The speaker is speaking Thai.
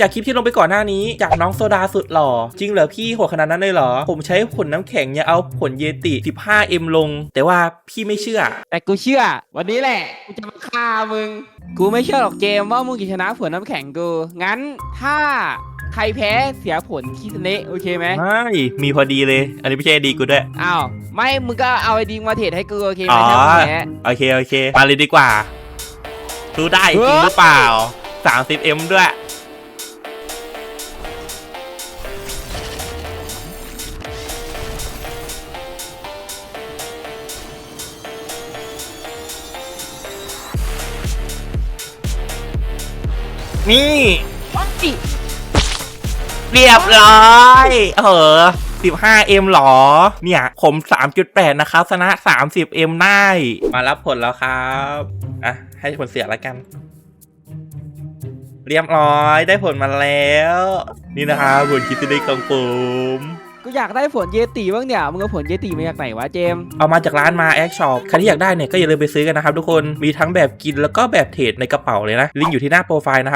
จากคลิปที่ลงไปก่อนหน้านี้จากน้องโซดาสุดหล่อ จริงเหรอพี่โหดขนาดนั้นเลยเหรอ ผมใช้ผลน้ำแข็งเนี่ยเอาผลเยติ 15M ลง แต่ว่าพี่ไม่เชื่อ แต่กูเชื่อ วันนี้แหละ กูจะมาฆ่ามึง กูไม่เชื่อหรอกเกมว่ามึงจะชนะผลน้ำแข็งกู งั้นถ้าใครแพ้เสียผลคิสเนะโอเคไหมไม่มีพอดีเลย อันนี้ไม่ใช่ดีกูด้วยอ้าวไม่มึงก็เอาไอ้ดิงมาเทรดให้กูโอเคไหอ๋มอถ้ามึงแพ้โอเคโอเคมาเลยดีกว่ารู้ได้จริงหรือเปล่า 30M ด้วย นี่อิเรียบร้อยเออ 15M หรอ เนี่ย ผม 3.8 นะครับชนะ 30M ได้ มารับผลแล้วครับ อะ ให้ผลเสียแล้วกัน เรียบร้อยได้ผลมาแล้ว นี่นะครับผลคิดได้ของผมกูอยากได้ผลเยติบ้างเนี่ย มึงเอาผลเยติมาจากไหนวะเจมส์เอามาจากร้านมาแอคช็อป ใครที่อยากได้เนี่ยก็อย่าลืมไปซื้อกันนะครับทุกคน มีทั้งแบบกินแล้วก็แบบเทรดในกระเป๋าเลยนะ ลิงก์อยู่ที่หน้าโปรไฟล์นะครับ